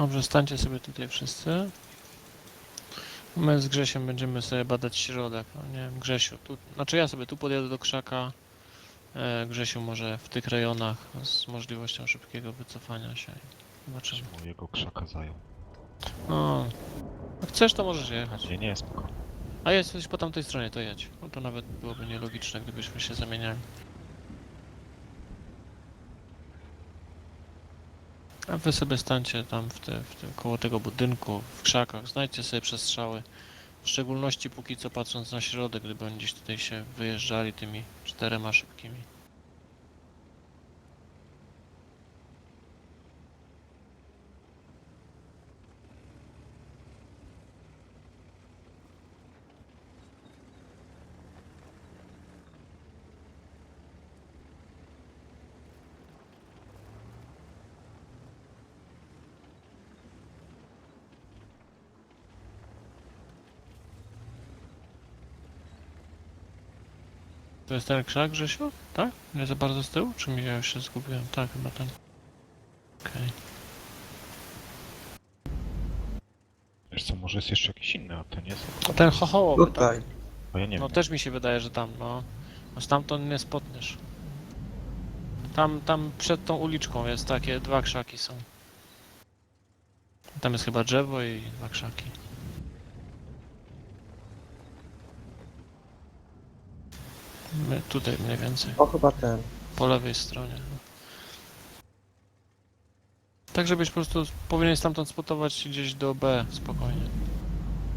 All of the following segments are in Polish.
Dobrze, stańcie sobie tutaj wszyscy. My z Grzesiem będziemy sobie badać środek. No nie wiem, Grzesiu, tu, znaczy ja sobie tu podjadę do krzaka. E, Grzesiu może w tych rejonach z możliwością szybkiego wycofania się. Zobaczymy. Mojego krzaka zajął. No, jak chcesz to możesz jechać. Nie, nie, spoko. A jest coś po tamtej stronie, to jedź. No to nawet byłoby nielogiczne, gdybyśmy się zamieniali. A wy sobie stańcie tam w te, w koło tego budynku, w krzakach, znajdźcie sobie przestrzały. W szczególności póki co patrząc na środek, gdyby oni gdzieś tutaj się wyjeżdżali tymi czterema szybkimi. To jest ten krzak, Grzesiu? Tak? Nie za bardzo z tyłu? Czy mi ja już się zgubiłem? Tak, chyba ten. Okej. Wiesz co, może jest jeszcze jakiś inny, a ten jest... A ten chochołowy, tak? Tutaj. Bo ja nie No wiem. też mi się wydaje, że tam, no. No stamtąd nie spotniesz. Tam, tam przed tą uliczką jest takie, dwa krzaki są. Tam jest chyba drzewo i dwa krzaki. My tutaj mniej więcej, O, chyba ten. po lewej stronie. Tak, żebyś po prostu powinien stamtąd spotować gdzieś do B spokojnie.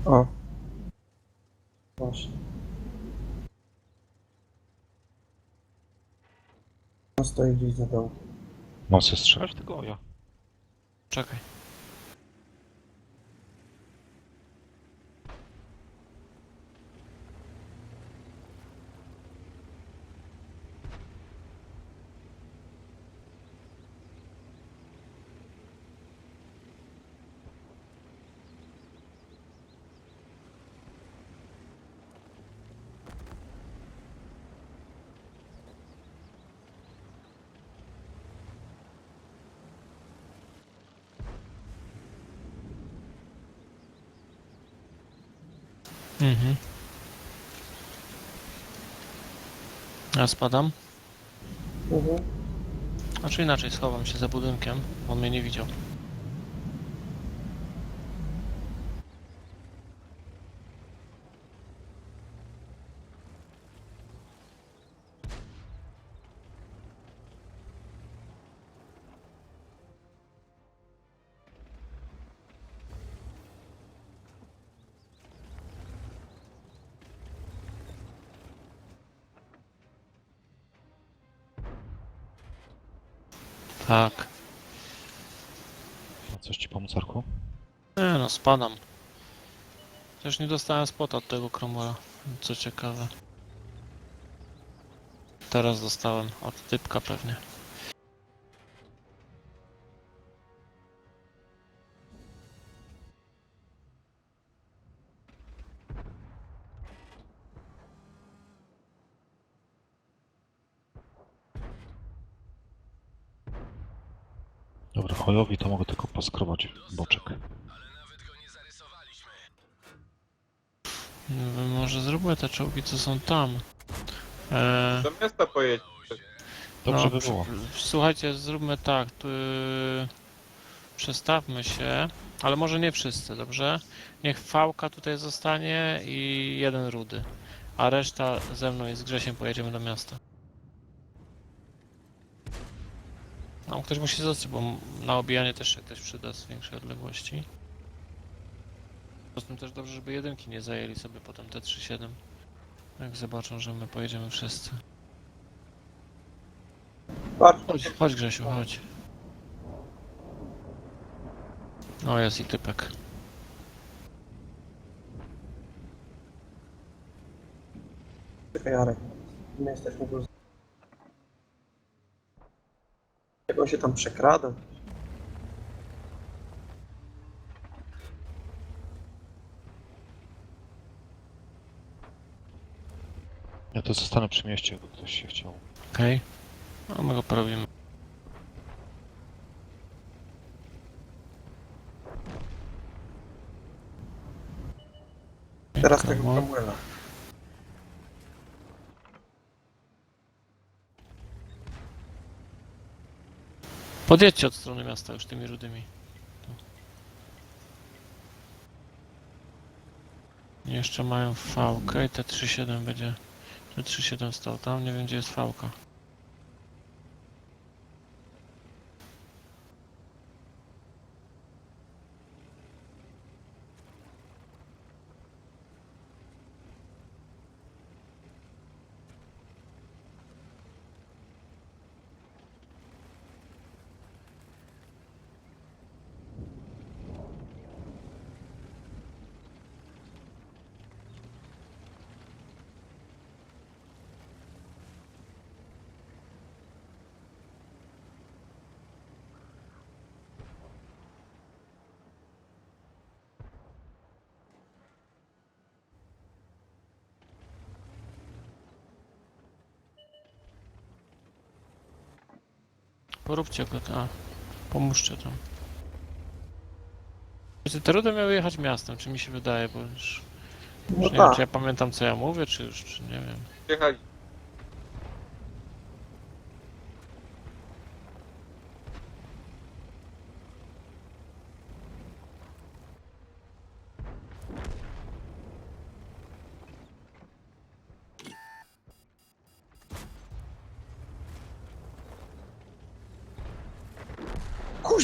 O. Właśnie. On stoi gdzieś za dołu. Mam strzelać tego ja. Czekaj. Mhm. Ja spadam. Mhm. Znaczy inaczej, schowam się za budynkiem, on mnie nie widział. Tak. A coś ci pomóc, Arku? Nie no, spadam. Też nie dostałem spota od tego Cromwella, co ciekawe. Teraz dostałem od typka pewnie. Chojowi to mogę tylko poskrobać boczek. No, Może zróbmy te czołgi, co są tam. Eee, Do miasta pojedź. Dobrze no, by było. Słuchajcie, zróbmy tak. Tu, przestawmy się, ale może nie wszyscy, dobrze? Niech Fałka tutaj zostanie i jeden rudy. A reszta ze mną i z Grzesiem pojedziemy do miasta. No, ktoś musi zostać, bo na obijanie też się ktoś przyda z większej odległości. Poza tym też dobrze, żeby jedynki nie zajęli sobie potem te 3-7. Jak zobaczą, że my pojedziemy wszyscy. Chodź, chodź Grzesiu, chodź. O, jest i typek. Jarek. My jesteśmy. on się tam przekrada? Ja to zostanę przy mieście, bo ktoś się chciał. Okej. No my go porobimy. Teraz tego Samuela. Podjedźcie od strony miasta już tymi rudymi. Jeszcze mają fałkę i te 3.7 będzie. Te 3.7 stał tam, nie wiem gdzie jest fałka. Poróbcie go tam. Pomóżcie tam. Wiecie, Te rudy miały jechać miastem, czy mi się wydaje, bo już, No już nie wiem, tak. czy ja pamiętam co ja mówię, czy już, czy nie wiem. Jechali.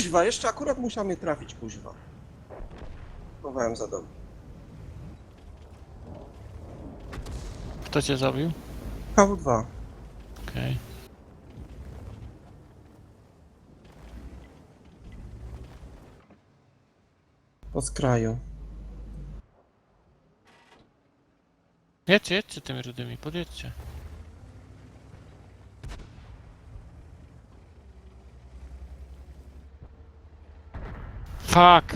Kuźwa, jeszcze akurat musiał mnie trafić, kuźwa. Chowałem za dom. Kto cię zabił? KW2. Okej. Po skraju. Jedźcie, jedźcie tymi rudymi, podjedźcie. Fuck!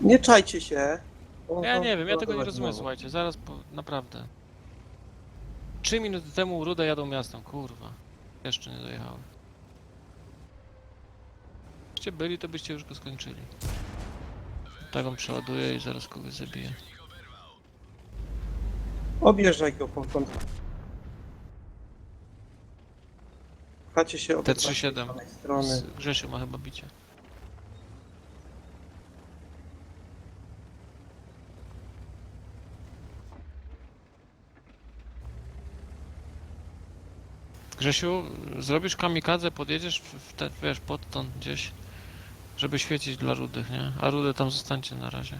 Nie czajcie się. O, Ja nie wiem, ja tego nie rozumiem, słuchajcie, zaraz po... naprawdę. Trzy minuty temu rude jadą miastem, kurwa. Jeszcze nie dojechały. Gdybyście byli, to byście już go skończyli. Tak on przeładuje i zaraz kogoś zabije. Objeżdżaj go po kąt. Pchacie się obydwa z tej 3-7. samej strony. Z Grzesiu ma chyba bicie. Grzesiu, zrobisz kamikadze, podjedziesz w te, wiesz, podtąd gdzieś, żeby świecić dla rudych, nie? A rudy tam zostańcie na razie.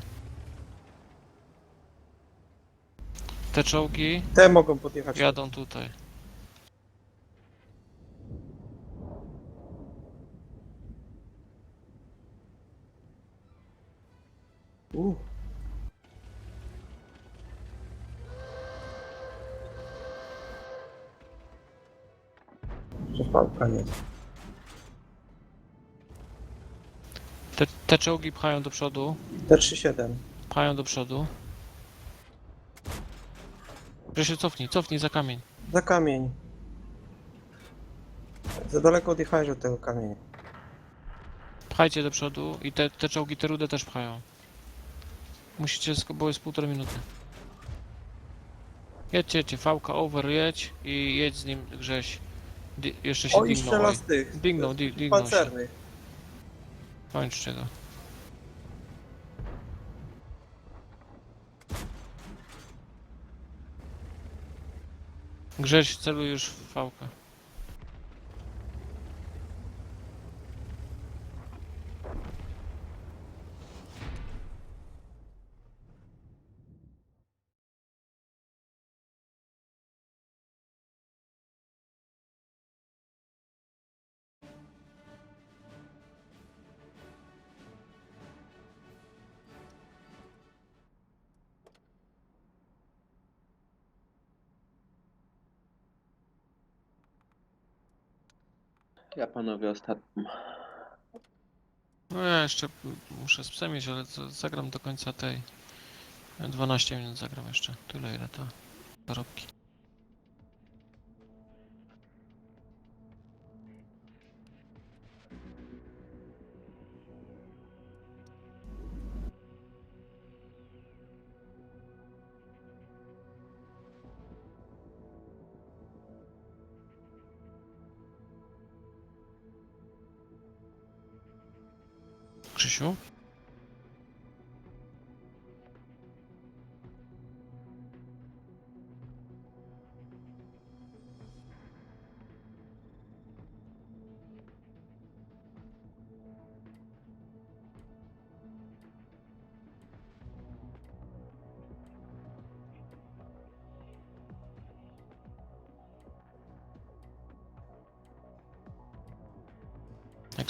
Te czołgi Te mogą podjechać. jadą tutaj. Jest. Te, te czołgi pchają do przodu, T37. pchają do przodu. Grzesiu, cofnij, cofnij za kamień. Za kamień. Za daleko odjechałeś od tego kamienia. Pchajcie do przodu i te, te czołgi, te rude też pchają. Musicie, sk- bo jest półtorej minuty. Jedźcie, jedźcie, fałka over, jedź i jedź z nim Grześ. Di jeszcze się O i dingnął. strzela z tych. Dingnął, di dingnął się. Pancernych. Kończcie go. Grześ, celuj już w fałkę. Ja panowie ostatnim. No ja jeszcze muszę z ale zagram do końca tej. 12 minut zagram jeszcze. Tyle ile to zarobki. Krzysiu?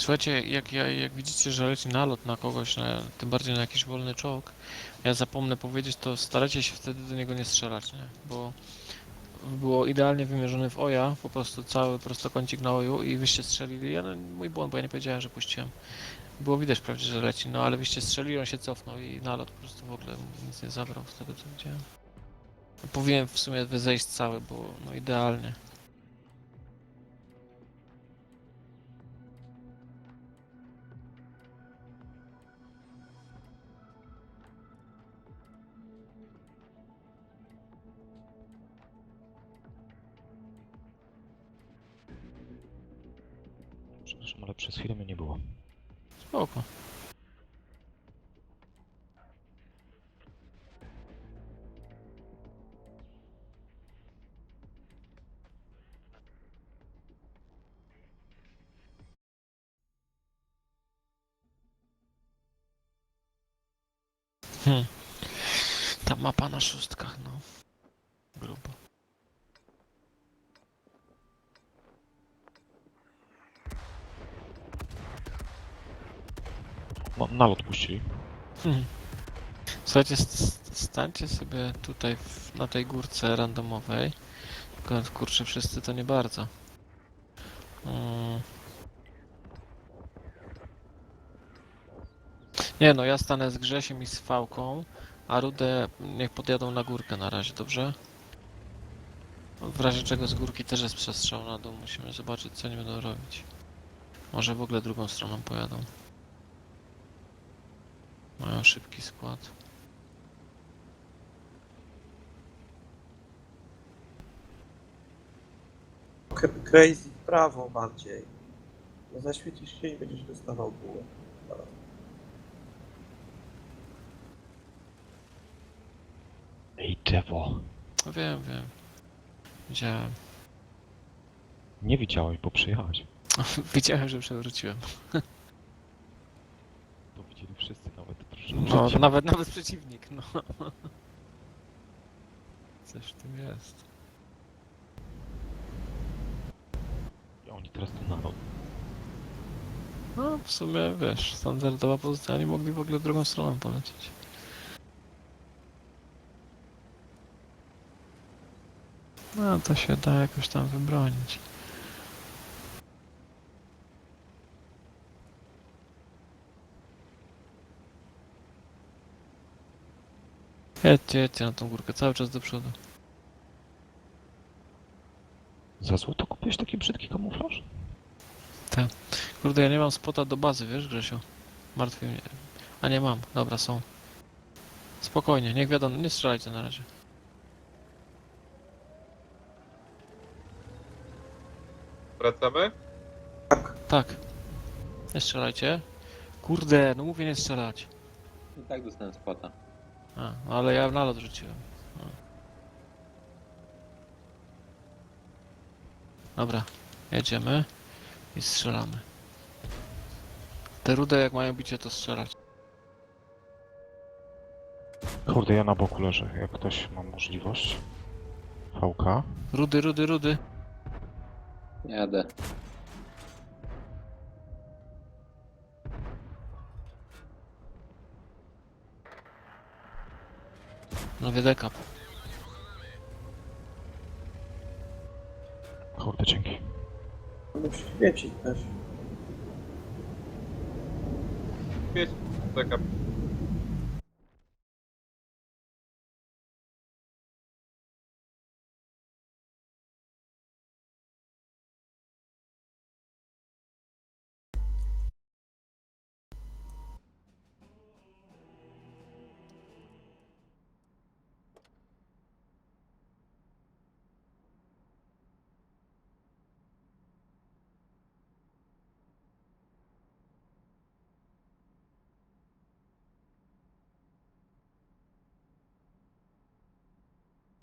Słuchajcie, jak, ja, jak widzicie, że leci nalot na kogoś, na, tym bardziej na jakiś wolny czołg, ja zapomnę powiedzieć, to starajcie się wtedy do niego nie strzelać, nie? Bo było idealnie wymierzony w oja, po prostu cały prostokącik na oju i wyście strzelili. Ja, no, mój błąd, bo ja nie powiedziałem, że puściłem. Było widać wprawdzie, że leci, no ale wyście strzelili, on się cofnął i nalot po prostu w ogóle nic nie zabrał z tego co widziałem. Powinien w sumie zejść cały, bo no idealnie. Ale przez chwilę mnie nie było. Spoko. Hmm. Ta mapa na szóstkach, no. Grubo. No, nalot puścili. Hmm. Słuchajcie, st- st- stańcie sobie tutaj w, na tej górce randomowej. Tylko kurczę, wszyscy to nie bardzo. Mm. Nie no, ja stanę z Grzesiem i z Fałką, a Rudę niech podjadą na górkę na razie, dobrze? W razie czego z górki też jest przestrzał na dół, musimy zobaczyć co oni będą robić. Może w ogóle drugą stroną pojadą. Mają szybki skład. Trochę Crazy w prawo bardziej. No zaświecisz się i będziesz dostawał bułę. Ej, Devo. No Wiem, wiem. Widziałem. Nie widziałeś, bo przyjechałeś. Widziałem, że przewróciłem. To widzieli wszyscy, nawet drużyna. No, nawet, nawet przeciwnik, no. Coś w tym jest. I oni teraz tu nalot. No, w sumie, wiesz, standardowa pozycja, nie mogli w ogóle drugą stroną polecieć. No, to się da jakoś tam wybronić. Jedźcie, jedźcie na tą górkę, cały czas do przodu. Za złoto kupiłeś taki brzydki kamuflaż? Kurde, ja nie mam spota do bazy, wiesz, Grzesiu? Martwi mnie. A nie mam, dobra, są. Spokojnie, niech wiadomo, nie strzelajcie na razie. Wracamy? Tak, Tak. Nie strzelajcie. Kurde, no mówię nie strzelać. I tak dostałem spota. A, no ale ja nalot rzuciłem. A. Dobra, jedziemy i strzelamy. Te rude jak mają bicie to strzelać. Kurde, ja na boku leżę, jak ktoś ma możliwość. VK. Rudy, rudy, rudy. Jadę. Nowy dekap. Kurde, dzięki. musi świecić też. Wieć, taka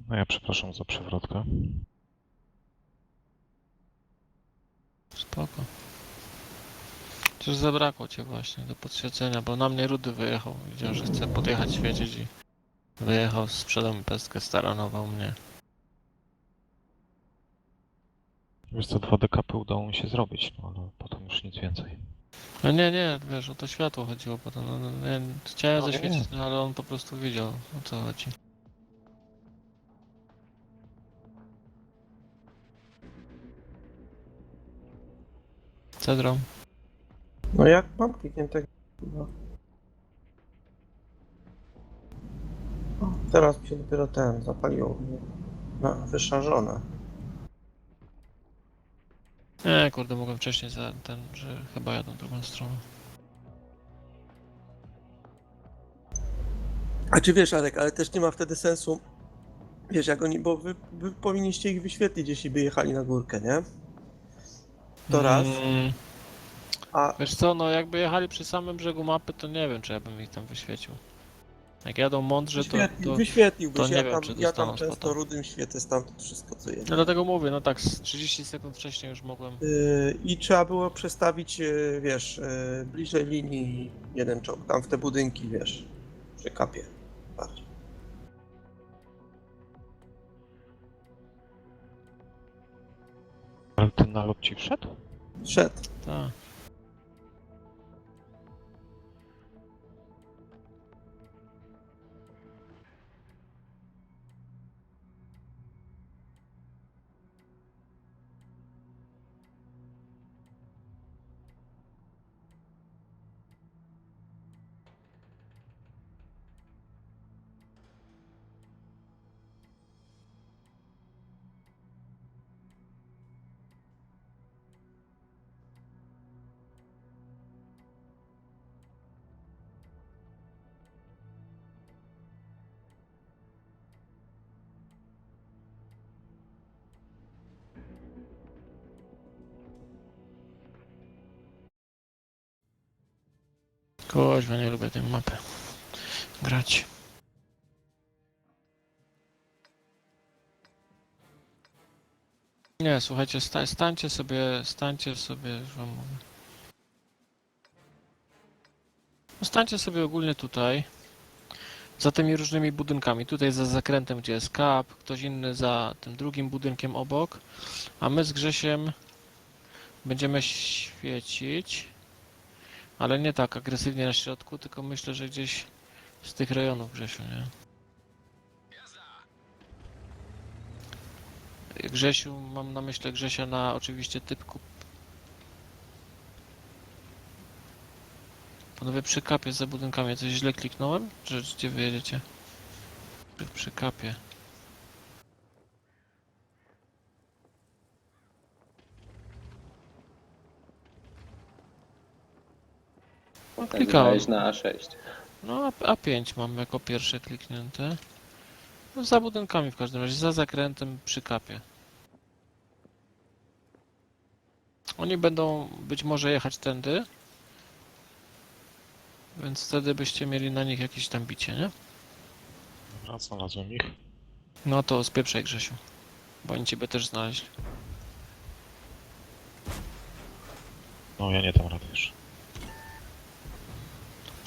No ja przepraszam za przewrotkę. Spoko. Przecież zabrakło cię właśnie do podświecenia, bo na mnie Rudy wyjechał. Widział, że chce podjechać świecić i wyjechał, sprzedał mi pestkę, staranował mnie. Wiesz co, dwa dekapy udało mi się zrobić, no ale potem już nic więcej. No nie, nie, wiesz, o to światło chodziło potem. No, no, chciałem No nie. zaświecić, no, ale on po prostu widział, o co chodzi. Cedrą. No jak mam kliknięte... No. O, teraz mi się dopiero ten zapaliło. mnie. No, wyszarżone. Nie, kurde, mogłem wcześniej za ten, że chyba jadą drugą stroną. A czy wiesz, Arek, ale też nie ma wtedy sensu, wiesz, jak oni, bo wy, wy powinniście ich wyświetlić, jeśli by jechali na górkę, nie? To raz. Mm, A wiesz co, no jakby jechali przy samym brzegu mapy, to nie wiem, czy ja bym ich tam wyświecił. Jak jadą mądrze, to... wyświetli, to... wyświetliłbyś, to nie ja, wiem, tam, czy ja dostaną tam często spota. rudym świecę stamtąd wszystko, co jedzie. No dlatego mówię, no tak, z 30 sekund wcześniej już mogłem... Yy, I trzeba było przestawić, yy, wiesz, yy, bliżej linii jeden czołg, tam w te budynki, wiesz, przy kapie. Ale ten nalot ci wszedł? Szedł. Tak. Kuźwa, nie lubię tej mapy. Grać. Nie, słuchajcie, sta stańcie sobie, stańcie sobie, wam mówię. No stańcie sobie ogólnie tutaj, za tymi różnymi budynkami. Tutaj za zakrętem, gdzie jest kap, ktoś inny za tym drugim budynkiem obok, a my z Grzesiem będziemy świecić. Ale nie tak agresywnie na środku, tylko myślę, że gdzieś z tych rejonów Grzesiu, nie? Grzesiu, mam na myśli Grzesia na oczywiście typku. Panowie przy kapie za budynkami, coś źle kliknąłem? Czy gdzie wy jedziecie? Przy, przy kapie. No, klikałem. Klikałeś na A6. No, A- A5 mam jako pierwsze kliknięte. No, za budynkami w każdym razie, za zakrętem przy kapie. Oni będą być może jechać tędy. Więc wtedy byście mieli na nich jakieś tam bicie, nie? Dobra, znalazłem ich. No to spieprzaj Grzesiu. Bo oni ciebie też znaleźli. No ja nie dam rady już.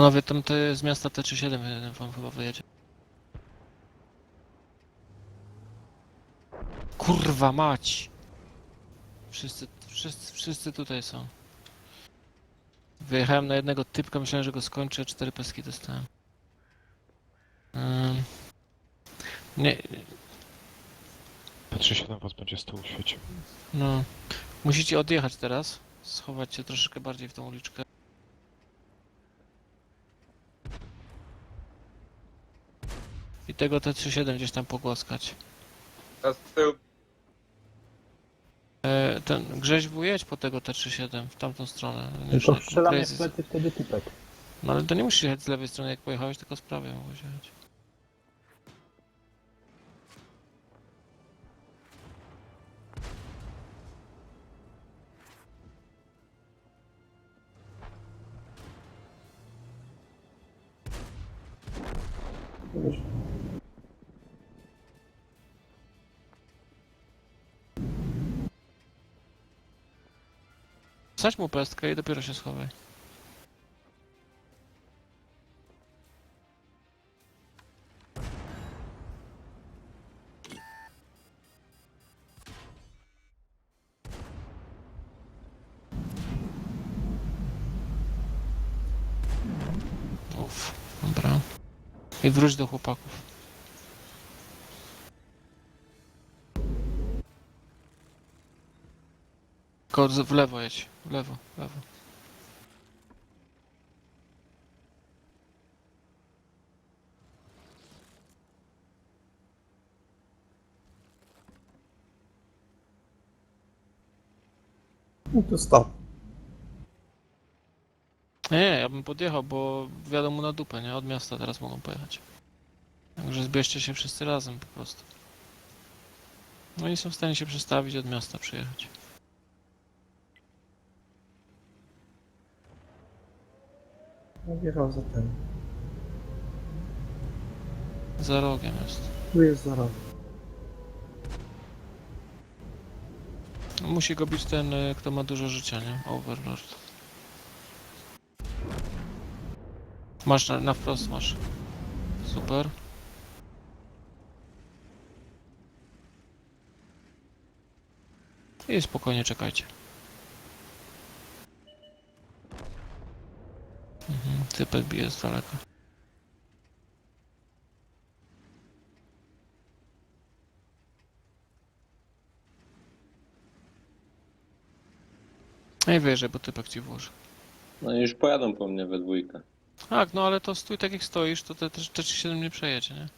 Panowie, tam te z miasta T37 jeden wam chyba wyjedzie. Kurwa mać! Wszyscy, wszyscy, wszyscy tutaj są. Wyjechałem na jednego typka, myślałem, że go skończę, cztery peski dostałem. Ym, nie, P37 was będzie z tyłu świecił. no. Musicie odjechać teraz. schować się troszeczkę bardziej w tą uliczkę. Tego T37 gdzieś tam pogłaskać. Z tyłu. E, ten Grześbu jedź po tego T37 w tamtą stronę. Już Tylko strzelamy w plecy wtedy typek. No ale to nie musisz jechać z lewej strony jak pojechałeś, tylko z prawej mogłeś jechać. Wsadź mu pestkę i dopiero się schowaj. Uff, dobra. I wróć do chłopaków. Tylko z- w lewo jedź. W lewo, w lewo. No to stop. Nie, nie, ja bym podjechał, bo wiadomo na dupę, nie? Od miasta teraz mogą pojechać. Także zbierzcie się wszyscy razem po prostu. No i są w stanie się przestawić od miasta przyjechać. Wjechał za ten. Za rogiem jest. Tu jest za rok. Musi go bić ten, y, kto ma dużo życia, nie? Overlord. Masz na, na wprost, masz. Super. I spokojnie czekajcie. Mhm, typek bije z daleka. Ej, wyjeżdżaj, bo typek ci włoży. No i już pojadą po mnie we dwójkę. Tak, no ale to stój tak jak stoisz, to te te- te 37 nie przejedzie, nie?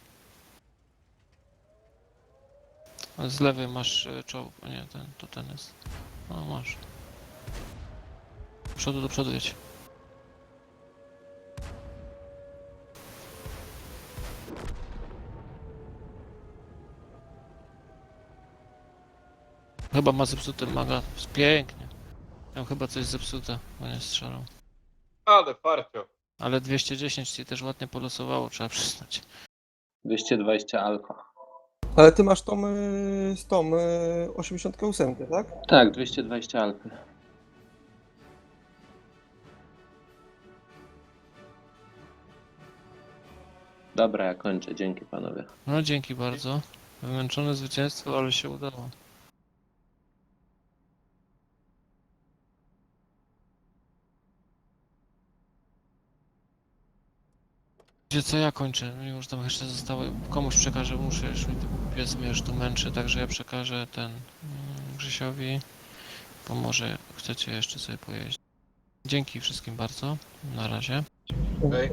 A z lewej masz e, czołg, nie, ten, to ten jest. No masz. Do przodu, do przodu jedź. Chyba ma zepsuty maga. Pięknie. Tam chyba coś zepsute, bo nie strzelał. Ale farcio. Ale 210 ci też ładnie polosowało, trzeba przyznać. 220 alfa. Ale ty masz tą, y, z tą y, 88, tak? Tak, 220 alfy. Dobra, ja kończę. Dzięki panowie. No dzięki bardzo. Wymęczone zwycięstwo, ale się udało. Wiecie co, ja kończę, mimo że tam jeszcze zostało, komuś przekażę, muszę już mi pies mnie już tu męczy, także ja przekażę ten mm, Grzesiowi, bo może chcecie jeszcze sobie pojeździć. Dzięki wszystkim bardzo, na razie. Okej.